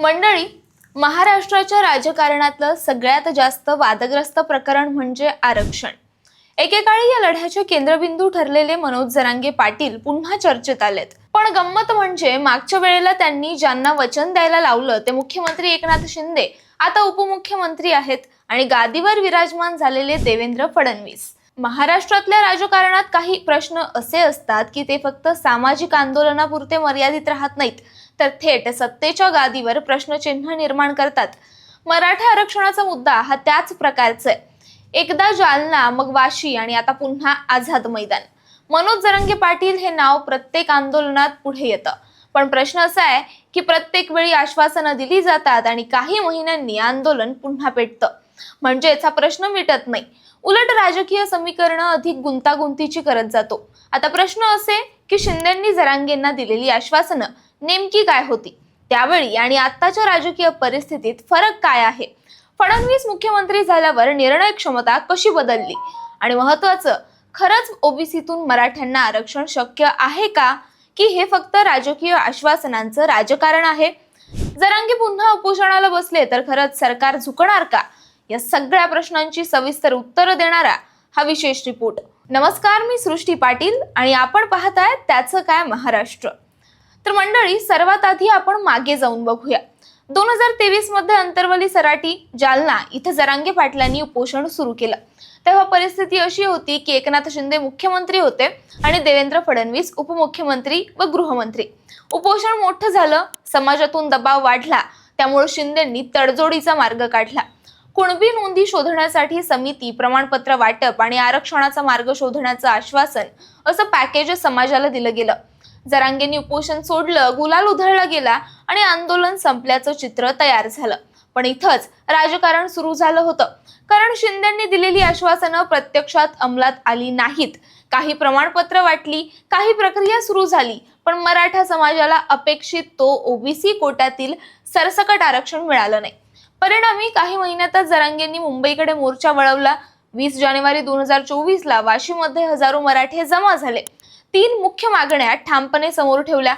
मंडळी महाराष्ट्राच्या राजकारणातलं सगळ्यात जास्त वादग्रस्त प्रकरण म्हणजे आरक्षण. एकेकाळी या लढ्याचे केंद्रबिंदू ठरलेले मनोज जरांगे पाटील पुन्हा चर्चेत आलेत. पण गंमत म्हणजे मागच्या वेळेला त्यांनी ज्यांना वचन द्यायला लावलं ते मुख्यमंत्री एकनाथ शिंदे आता उपमुख्यमंत्री आहेत आणि गादीवर विराजमान झालेले देवेंद्र फडणवीस. महाराष्ट्रातल्या राजकारणात काही प्रश्न असे असतात की ते फक्त सामाजिक आंदोलनापुरते मर्यादित राहत नाहीत तर थेट सत्तेच्या गादीवर प्रश्नचिन्ह निर्माण करतात. मराठा आरक्षणाचा मुद्दा हा त्याच प्रकारचा आहे. एकदा जालना मग वाशी आणि आता पुन्हा आझाद मैदान. मनोज जरंगे पाटील हे नाव प्रत्येक आंदोलनात पुढे येतं. पण प्रश्न असा आहे की प्रत्येक वेळी आश्वासनं दिली जातात आणि काही महिन्यांनी आंदोलन पुन्हा पेटतं. म्हणजेच हा प्रश्न मिटत नाही. उलट राजकीय समीकरणं अधिक गुंतागुंतीची करत जातो. आता प्रश्न असे की शिंदेंनी जरांगेंना दिलेली आश्वासनं नेमकी काय होती? त्यावेळी आणि आत्ताच्या राजकीय परिस्थितीत फरक काय आहे? फडणवीस मुख्यमंत्री झाल्यावर निर्णय क्षमता कशी बदलली? आणि महत्वाचं खरंच ओबीसीतून मराठ्यांना आरक्षण शक्य आहे का? की हे फक्त राजकीय आश्वासनांचं राजकारण आहे? जरांगी पुन्हा उपोषणाला बसले तर खरंच सरकार झुकणार का? या सगळ्या प्रश्नांची सविस्तर उत्तरं देणारा हा विशेष रिपोर्ट. नमस्कार मी सृष्टी पाटील आणि आपण पाहताय त्याचं काय महाराष्ट्र. तर मंडळी सर्वात आधी आपण मागे जाऊन बघूया. दोन हजार तेवीसमध्ये अंतरवली सराटी जालना इथं जरांगे पाटलांनी उपोषण सुरू केलं. तेव्हा परिस्थिती अशी होती की एकनाथ शिंदे मुख्यमंत्री होते आणि देवेंद्र फडणवीस उपमुख्यमंत्री व गृहमंत्री. उपोषण मोठं झालं समाजातून दबाव वाढला त्यामुळे शिंदेंनी तडजोडीचा मार्ग काढला. कुणबी नोंदी शोधण्यासाठी समिती प्रमाणपत्र वाटप आणि आरक्षणाचा मार्ग शोधण्याचं आश्वासन असं पॅकेज समाजाला दिलं गेलं. जरांगेंनी उपोषण सोडलं गुलाल उधळला गेला आणि आंदोलन संपल्याचं चित्र तयार झालं. पण इथंच राजकारण सुरू झालं होतं. कारण शिंदेंनी दिलेली आश्वासनं प्रत्यक्षात अंमलात आली नाहीत. काही प्रमाणपत्र वाटली काही प्रक्रिया सुरू झाली पण मराठा समाजाला अपेक्षित तो ओबीसी कोट्यातील सरसकट आरक्षण मिळालं नाही. परिणामी काही महिन्यातच जरांगेंनी मुंबईकडे मोर्चा वळवला. वीस जानेवारी दोन हजार चोवीसला वाशीमध्ये हजारो मराठे जमा झाले. तीन मुख्य मागण्या ठामपणे समोर ठेवल्या.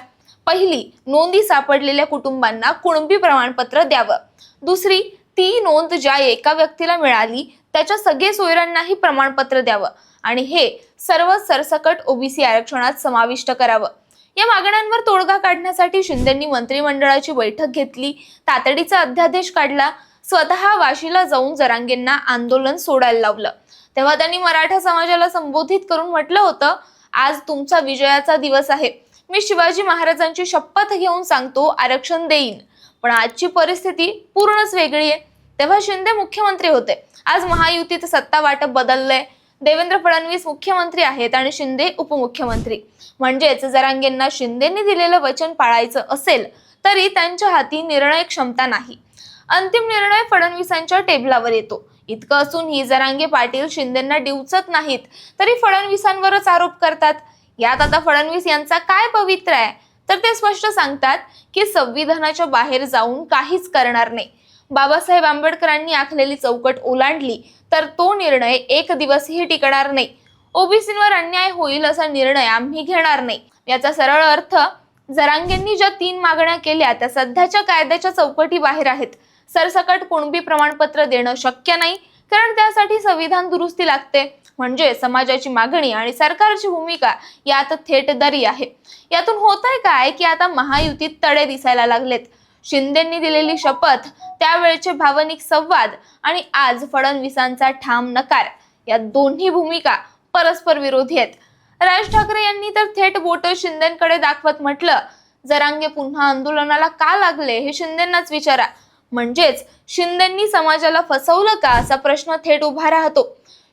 पहिली नोंदी सापडलेल्या कुटुंबांना कुणबी प्रमाणपत्र द्यावं. दुसरी ती नोंद ज्या एका व्यक्तीला मिळाली त्याच्या सगळे सोयऱ्यांनाही प्रमाणपत्र द्यावं. आणि हे सर्व सरसकट ओबीसी आरक्षणात समाविष्ट करावं. या मागण्यांवर तोडगा काढण्यासाठी शिंदेंनी मंत्रिमंडळाची बैठक घेतली तातडीचा अध्यादेश काढला स्वतः वाशीला जाऊन जरांगेंना आंदोलन सोडायला लावलं. तेव्हा त्यांनी मराठा समाजाला संबोधित करून म्हटलं होतं आज तुमचा विजयाचा दिवस आहे. मी शिवाजी महाराजांची शपथ घेऊन सांगतो आरक्षण देईन. पण आजची परिस्थिती पूर्णच वेगळी आहे. तेव्हा शिंदे मुख्यमंत्री होते. आज महायुतीत सत्ता वाटप बदललंय. देवेंद्र फडणवीस मुख्यमंत्री आहेत आणि शिंदे उपमुख्यमंत्री. म्हणजेच जरांगेंना शिंदेंनी दिलेलं वचन पाळायचं असेल तरी त्यांच्या हाती निर्णय क्षमता नाही. अंतिम निर्णय फडणवीसांच्या टेबलावर येतो. इतकं असूनही जरांगे पाटील शिंदेंना डिवचत नाहीत. तरी फडणवीसांवरच आरोप करतात. यात आता फडणवीस यांचा काय पवित्र आहे? तर ते स्पष्ट सांगतात की संविधानाच्या बाहेर जाऊन काहीच करणार नाही. बाबासाहेब आंबेडकरांनी आखलेली चौकट ओलांडली तर तो निर्णय एक दिवसही टिकणार नाही. ओबीसींवर अन्याय होईल असा निर्णय आम्ही घेणार नाही. याचा सरळ अर्थ जरांगेंनी ज्या तीन मागण्या केल्या त्या सध्याच्या कायद्याच्या चौकटी बाहेर आहेत. सरसकट कुणबी प्रमाणपत्र देणं शक्य नाही कारण त्यासाठी संविधान दुरुस्ती लागते. म्हणजे समाजाची मागणी आणि सरकारची भूमिका यात थेट दरी आहे. यातून होत आहे काय की आता महायुतीत तडे दिसायला लागलेत. शिंदेंनी दिलेली शपथ त्यावेळचे भावनिक संवाद आणि आज फडणवीसांचा ठाम नकार या दोन्ही भूमिका परस्पर विरोधी आहेत. राज ठाकरे यांनी तर थेट बोट शिंदेकडे दाखवत म्हटलं जरांगे पुन्हा आंदोलनाला का लागले हे शिंदेंनाच विचारा. म्हणजेच शिंदेंनी समाजाला फसवलं का असा प्रश्न थेट उभा राहतो.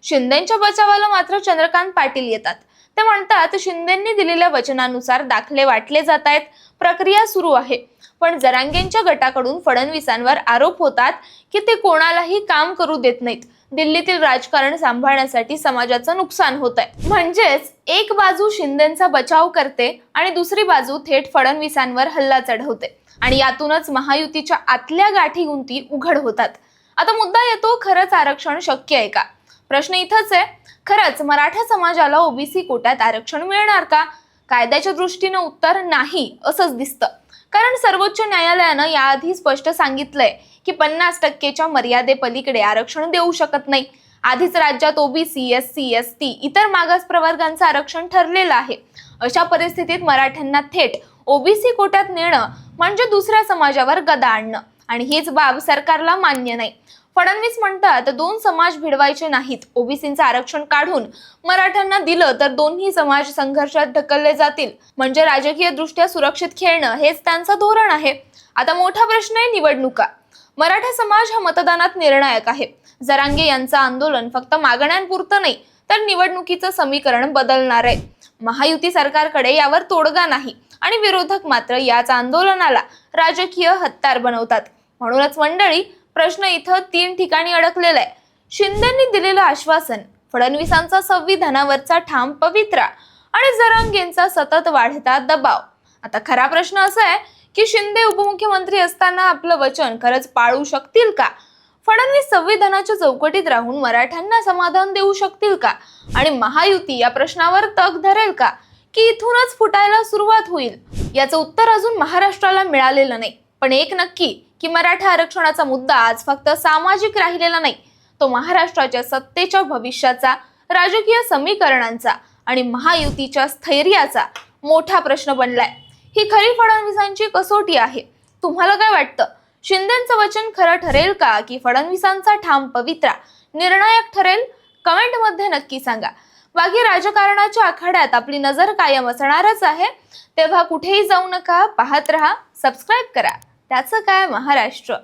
शिंदेच्या बचावाला मात्र चंद्रकांत पाटील येतात. ते म्हणतात शिंदेंनी दिलेल्या वचनानुसार दाखले वाटले जात आहेत. प्रक्रिया सुरू आहे. पण जरांगेंच्या गटाकडून फडणवीसांवर आरोप होतात की ते कोणालाही काम करू देत नाहीत. दिल्लीतील राजकारण सांभाळण्यासाठी समाजाचं नुकसान होत आहे म्हणजेच एक बाजू शिंदेचा बचाव करते आणि दुसरी बाजू थेट फडणवीसांवर हल्ला चढवते. आणि यातूनच महायुतीच्या आतल्या गाठी गुंती उघड होतात. आता मुद्दा येतो खरंच आरक्षण शक्य आहे का? प्रश्न इथंच आहे खरंच मराठा समाजाला ओबीसी कोट्यात आरक्षण मिळणार का? कायद्याच्या दृष्टीनं उत्तर नाही असंच दिसतं. कारण सर्वोच्च न्यायालयानं याआधी स्पष्ट सांगितलंय की पन्नास टक्केच्या मर्यादेपलीकडे आरक्षण देऊ शकत नाही. आधीच राज्यात OBC S C S T इतर मागास प्रवर्गांचं आरक्षण ठरलेलं आहे. अशा परिस्थितीत मराठ्यांना थेट ओबीसी कोट्यात नेणं म्हणजे दुसऱ्या समाजावर गदा आणणं. आणि हीच बाब सरकारला मान्य नाही. फडणवीस म्हणतात दोन समाज भिडवायचे नाहीत. ओबीसींचं आरक्षण काढून मराठ्यांना दिलं तर दोन्ही समाज संघर्षात ढकलले जातील. म्हणजे राजकीय दृष्ट्या सुरक्षित खेळणं हेच त्यांचं धोरण आहे. आता मोठा प्रश्न आहे निवडणुका. मराठा समाज हा मतदानात निर्णायक आहे. जरांगे यांचं आंदोलन फक्त मागण्यांपुरतं नाही तर निवडणुकीचं समीकरण बदलणार आहे. महायुती सरकारकडे यावर तोडगा नाही आणि विरोधक मात्र याच आंदोलनाला राजकीय हत्यार बनवतात. म्हणूनच मंडळी प्रश्न इथं तीन ठिकाणी अडकलेला आहे शिंदेंनी दिलेलं आश्वासन फडणवीसांचा संविधानावरचा ठाम पवित्रा आणि जरांगेंचा सतत वाढता दबाव. आता खरा प्रश्न असा आहे की शिंदे उपमुख्यमंत्री असताना आपलं वचन खरंच पाळू शकतील का? फडणवीस संविधानाच्या चौकटीत राहून मराठ्यांना समाधान देऊ शकतील का? आणि महायुती या प्रश्नावर तग धरेल का? की इथूनच फुटायला सुरुवात होईल? याचं उत्तर अजून महाराष्ट्राला मिळालेलं नाही. पण एक नक्की की मराठा आरक्षणाचा मुद्दा आज फक्त सामाजिक राहिलेला नाही तो महाराष्ट्राच्या सत्तेच्या भविष्याचा राजकीय समीकरणांचा आणि महायुतीच्या स्थैर्याचा मोठा प्रश्न बनलाय. ही खरी फडणवीसांची कसोटी आहे. तुम्हाला काय वाटतं? शिंदेचं वचन खरं ठरेल का? की फडणवीसांचा ठाम पवित्रा? निर्णायक ठरेल? कमेंटमध्ये नक्की सांगा. बाकी राजकारणाच्या आखाड्यात आपली नजर कायम असणारच आहे. तेव्हा कुठेही जाऊ नका पाहत रहा सबस्क्राईब करा. त्याचं काय? महाराष्ट्र.